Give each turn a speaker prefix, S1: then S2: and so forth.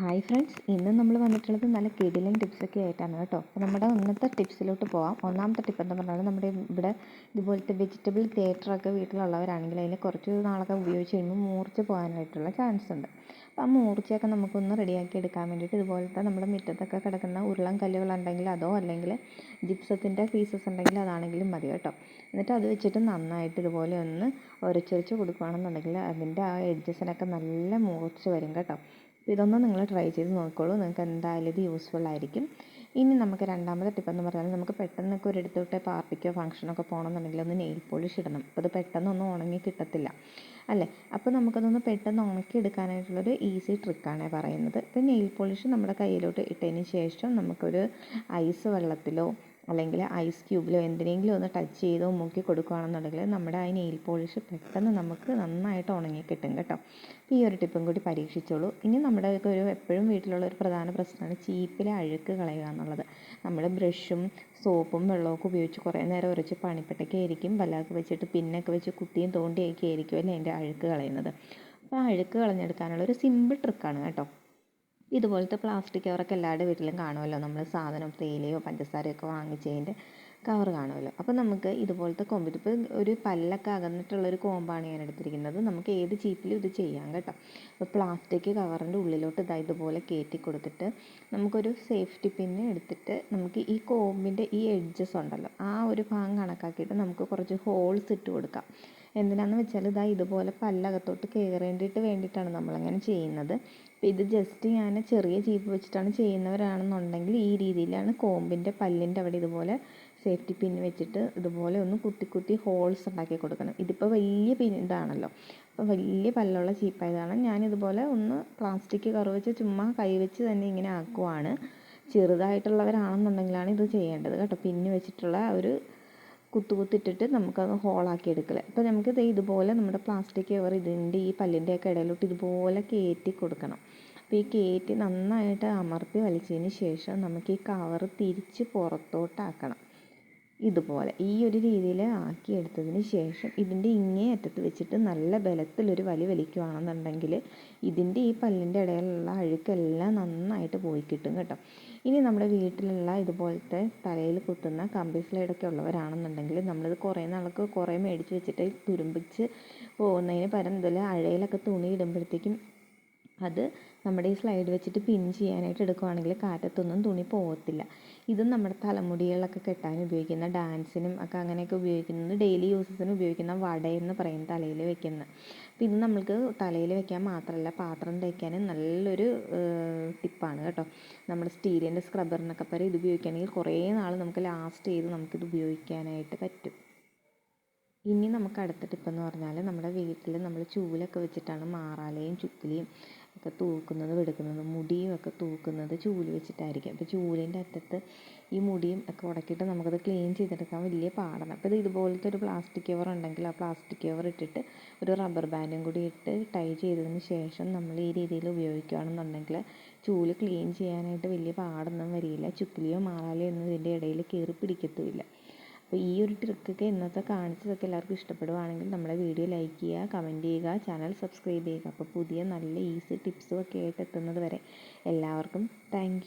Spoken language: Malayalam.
S1: ഹായ് ഫ്രണ്ട്സ് ഇന്ന് നമ്മൾ വന്നിട്ടുള്ളത് നല്ല കിടിലൻ ടിപ്സൊക്കെ ആയിട്ടാണ് കേട്ടോ. അപ്പോൾ നമ്മുടെ ഇന്നത്തെ ടിപ്സിലോട്ട് പോവാം. ഒന്നാമത്തെ ടിപ്പ് എന്ന് പറഞ്ഞാൽ നമ്മുടെ ഇവിടെ ഇതുപോലത്തെ വെജിറ്റബിൾ തിയേറ്ററൊക്കെ വീട്ടിലുള്ളവരാണെങ്കിൽ അതിനെ കുറച്ച് നാളൊക്കെ ഉപയോഗിച്ച് കഴിയുമ്പോൾ മൂർച്ച പോകാനായിട്ടുള്ള ചാൻസ് ഉണ്ട്. അപ്പോൾ ആ മൂർച്ചയൊക്കെ നമുക്കൊന്ന് റെഡിയാക്കി എടുക്കാൻ വേണ്ടിയിട്ട് ഇതുപോലത്തെ നമ്മുടെ മുറ്റത്തൊക്കെ കിടക്കുന്ന ഉരുളൻ കല്ലുകളുണ്ടെങ്കിൽ അതോ അല്ലെങ്കിൽ ജിപ്സത്തിന്റെ പീസസ് ഉണ്ടെങ്കിൽ അതാണെങ്കിലും മതി കേട്ടോ. എന്നിട്ട് അത് വെച്ചിട്ട് നന്നായിട്ട് ഇതുപോലെ ഒന്ന് ഉരച്ചൊരച്ച് കൊടുക്കുകയാണെന്നുണ്ടെങ്കിൽ അതിന്റെ ആ എഡ്ജസിനൊക്കെ നല്ല മൂർച്ച വരും കേട്ടോ. ഇതൊന്ന് നിങ്ങൾ ട്രൈ ചെയ്ത് നോക്കിക്കോളൂ. നിങ്ങൾക്ക് എന്തായാലും ഇത് യൂസ്ഫുൾ ആയിരിക്കും. ഇനി നമുക്ക് രണ്ടാമത്തെ ടിപ്പ് എന്ന് പറഞ്ഞാൽ നമുക്ക് പെട്ടെന്നൊക്കെ ഒരിടത്തോട്ട് പാർട്ടിക്കോ ഫംഗ്ഷനൊക്കെ പോകണമെന്നുണ്ടെങ്കിൽ ഒന്ന് നെയിൽ പോളിഷ് ഇടണം. അപ്പോൾ അത് പെട്ടെന്നൊന്നും ഉണങ്ങി കിട്ടത്തില്ല. അല്ലേ? അപ്പോൾ നമുക്കതൊന്ന് പെട്ടെന്ന് ഉണക്കി എടുക്കാനായിട്ടുള്ളൊരു ഈസി ട്രിക്കാണ് പറയുന്നത്. ഇപ്പോൾ നെയിൽ പോളിഷ് നമ്മുടെ കയ്യിലോട്ട് ഇട്ടതിന് ശേഷം നമുക്കൊരു ഐസ് വെള്ളത്തിലോ അല്ലെങ്കിൽ ഐസ് ക്യൂബിലോ എന്തിനെങ്കിലും ഒന്ന് ടച്ച് ചെയ്തോ മുക്കി കൊടുക്കുകയാണെന്നുണ്ടെങ്കിൽ നമ്മുടെ ആ നെയിൽ പോളിഷ് പെട്ടെന്ന് നമുക്ക് നന്നായിട്ട് ഉണങ്ങി കിട്ടും കേട്ടോ. അപ്പോൾ ഈ ഒരു ടിപ്പും കൂടി പരീക്ഷിച്ചോളൂ. ഇനി നമ്മുടെ ഒരു എപ്പോഴും വീട്ടിലുള്ള ഒരു പ്രധാന പ്രശ്നമാണ് ചീപ്പിലെ അഴുക്ക് കളയുക എന്നുള്ളത്. നമ്മൾ ബ്രഷും സോപ്പും വെള്ളമൊക്കെ ഉപയോഗിച്ച് കുറേ നേരം ഉരച്ച് പണിപ്പെട്ടൊക്കെ ആയിരിക്കും പല്ലൊക്കെ വെച്ചിട്ട് പിന്നൊക്കെ വെച്ച് കുത്തിയും തോണ്ടിയൊക്കെ ആയിരിക്കും അല്ലേ അതിന്റെ അഴുക്ക് കളയുന്നത്. അപ്പോൾ ആ അഴുക്ക് കളഞ്ഞെടുക്കാനുള്ള ഒരു സിമ്പിൾ ട്രിക്കാണ് കേട്ടോ. ഇതുപോലത്തെ പ്ലാസ്റ്റിക് കവറൊക്കെ എല്ലാവരുടെ വീട്ടിലും കാണുമല്ലോ. നമ്മൾ സാധനം തേയിലയോ പഞ്ചസാരയൊക്കെ വാങ്ങിച്ചതിന്റെ കവർ കാണുമല്ലോ. അപ്പോൾ നമുക്ക് ഇതുപോലത്തെ കൊമ്പ് ഇതിപ്പോൾ ഒരു പല്ലൊക്കെ അകന്നിട്ടുള്ളൊരു കോമ്പാണ് ഞാൻ എടുത്തിരിക്കുന്നത്. നമുക്ക് ഏത് ചീപ്പിലും ഇത് ചെയ്യാം കേട്ടോ. അപ്പോൾ പ്ലാസ്റ്റിക് കവറിന്റെ ഉള്ളിലോട്ട് ഇതാ ഇതുപോലെ കയറ്റി കൊടുത്തിട്ട് നമുക്കൊരു സേഫ്റ്റി പിന്ന് എടുത്തിട്ട് നമുക്ക് ഈ കോമ്പിന്റെ ഈ എഡ്ജസ് ഉണ്ടല്ലോ ആ ഒരു ഭാഗം കണക്കാക്കിയിട്ട് നമുക്ക് കുറച്ച് ഹോൾസ് ഇട്ട് കൊടുക്കാം. എന്തിനാന്ന് വെച്ചാൽ ഇതാ ഇതുപോലെ പല്ലകത്തോട്ട് കയറേണ്ടിയിട്ട് വേണ്ടിയിട്ടാണ് നമ്മളങ്ങനെ ചെയ്യുന്നത്. അപ്പോൾ ഇത് ജസ്റ്റ് ഞാൻ ചെറിയ ചീപ്പ് വെച്ചിട്ടാണ് ചെയ്യുന്നവരാണെന്നുണ്ടെങ്കിൽ ഈ രീതിയിലാണ് കോമ്പിന്റെ പല്ലിന്റെ അവിടെ ഇതുപോലെ സേഫ്റ്റി പിൻ വെച്ചിട്ട് ഇതുപോലെ ഒന്ന് കുത്തി കുത്തി ഹോൾസ് ഉണ്ടാക്കി കൊടുക്കണം. ഇതിപ്പോൾ വലിയ പിൻ ഇതാണല്ലോ. അപ്പോൾ വലിയ പല്ലുള്ള ചീപ്പായതാണ്. ഞാനിതുപോലെ ഒന്ന് പ്ലാസ്റ്റിക് കറു വെച്ച് ചുമ്മാ കൈ വെച്ച് തന്നെ ഇങ്ങനെ ആക്കുവാണ്. ചെറുതായിട്ടുള്ളവരാണെന്നുണ്ടെങ്കിലാണ് ഇത് ചെയ്യേണ്ടത് കേട്ടോ. പിന്ന് വെച്ചിട്ടുള്ള ഒരു കുത്തു കുത്തിട്ടിട്ട് നമുക്കത് ഹോളാക്കി എടുക്കൽ അപ്പോൾ നമുക്ക് ഇതുപോലെ നമ്മുടെ പ്ലാസ്റ്റിക് കവർ ഇതിന്റെ ഈ പല്ലിന്റെയൊക്കെ ഇടയിലോട്ട് ഇതുപോലെ കയറ്റി കൊടുക്കണം. അപ്പോൾ ഈ കയറ്റി നന്നായിട്ട് അമർത്തി വലിച്ചതിന് ശേഷം നമുക്ക് ഈ കവർ തിരിച്ച് പുറത്തോട്ടാക്കണം. ഇതുപോലെ ഈ ഒരു രീതിയിൽ ആക്കി എടുത്തതിന് ശേഷം ഇതിന്റെ ഇങ്ങേ അറ്റത്ത് വെച്ചിട്ട് നല്ല ബലത്തിലൊരു വലി വലിക്കുകയാണെന്നുണ്ടെങ്കിൽ ഇതിന്റെ ഈ പല്ലിന്റെ ഇടയിലുള്ള അഴുക്കെല്ലാം നന്നായിട്ട് പോയി കിട്ടും കേട്ടോ. ഇനി നമ്മുടെ വീട്ടിലുള്ള ഇതുപോലത്തെ തലയിൽ കുത്തുന്ന കമ്പി സ്ലൈഡൊക്കെ ഉള്ളവരാണെന്നുണ്ടെങ്കിൽ നമ്മളിത് കുറേ നാളൊക്കെ കുറേ മേടിച്ച് വെച്ചിട്ട് തുരുമ്പിച്ച് പോകുന്നതിന് പകരം ഇതിൽ അഴയിലൊക്കെ തുണി ഇടുമ്പോഴത്തേക്കും അത് നമ്മുടെ ഈ സ്ലൈഡ് വെച്ചിട്ട് പിൻ ചെയ്യാനായിട്ട് എടുക്കുവാണെങ്കിൽ കാറ്റത്തൊന്നും തുണി പോകത്തില്ല ഇതും നമ്മുടെ തലമുടികളൊക്കെ കെട്ടാൻ ഉപയോഗിക്കുന്ന ഡാൻസിനും ഒക്കെ അങ്ങനെയൊക്കെ ഉപയോഗിക്കുന്നത് ഡെയിലി യൂസസിന് ഉപയോഗിക്കുന്ന വടയെന്ന് പറയും തലയിൽ വെക്കുന്ന. അപ്പോൾ ഇത് നമ്മൾക്ക് തലയിൽ വെക്കാൻ മാത്രമല്ല പാത്രം തേക്കാനും നല്ലൊരു ടിപ്പാണ് കേട്ടോ. നമ്മൾ സ്റ്റീലിന്റെ സ്ക്രബ്ബറിനൊക്കെ പകരം ഇത് ഉപയോഗിക്കുകയാണെങ്കിൽ കുറേ നാൾ നമുക്ക് ലാസ്റ്റ് ചെയ്ത് നമുക്കിത് ഉപയോഗിക്കാനായിട്ട് പറ്റും. ഇനി നമുക്ക് അടുത്ത ടിപ്പെന്ന് പറഞ്ഞാൽ നമ്മുടെ വീട്ടിൽ നമ്മൾ ചൂലൊക്കെ വെച്ചിട്ടാണ് മാറാലയും ചുക്കിലിയും ഒക്കെ തൂക്കുന്നതും എടുക്കുന്നതും മുടിയും ഒക്കെ തൂക്കുന്നത് ചൂൽ വെച്ചിട്ടായിരിക്കും. അപ്പോൾ ചൂലിന്റെ അറ്റത്ത് ഈ മുടിയും ഒക്കെ ഉടക്കിയിട്ട് നമുക്കത് ക്ലീൻ ചെയ്തെടുക്കാൻ വലിയ പാടാണ്. അപ്പോൾ ഇത് ഇതുപോലത്തെ ഒരു പ്ലാസ്റ്റിക് കവർ ഉണ്ടെങ്കിൽ ആ പ്ലാസ്റ്റിക് കവർ ഇട്ടിട്ട് ഒരു റബ്ബർ ബാൻഡും കൂടി ഇട്ട് ടൈ ചെയ്തതിന് ശേഷം നമ്മൾ ഈ രീതിയിൽ ഉപയോഗിക്കുകയാണെന്നുണ്ടെങ്കിൽ ചൂൽ ക്ലീൻ ചെയ്യാനായിട്ട് വലിയ പാടൊന്നും വരില്ല. ചുക്കിലിയോ മാറാലിയോ ഒന്നും ഇതിന്റെ ഇടയിൽ കയറി പിടിക്കത്തുമില്ല. അപ്പോൾ ഈ ഒരു ട്രിക്കൊക്കെ ഇന്നത്തെ കാണിച്ചതൊക്കെ എല്ലാവർക്കും ഇഷ്ടപ്പെടുവാണെങ്കിൽ നമ്മുടെ വീഡിയോ ലൈക്ക് ചെയ്യുക കമന്റ് ചെയ്യുക ചാനൽ സബ്സ്ക്രൈബ് ചെയ്യുക. അപ്പോൾ പുതിയ നല്ല ഈസി ടിപ്സും ഒക്കെ ആയിട്ട് എത്തുന്നത് വരെ എല്ലാവർക്കും താങ്ക്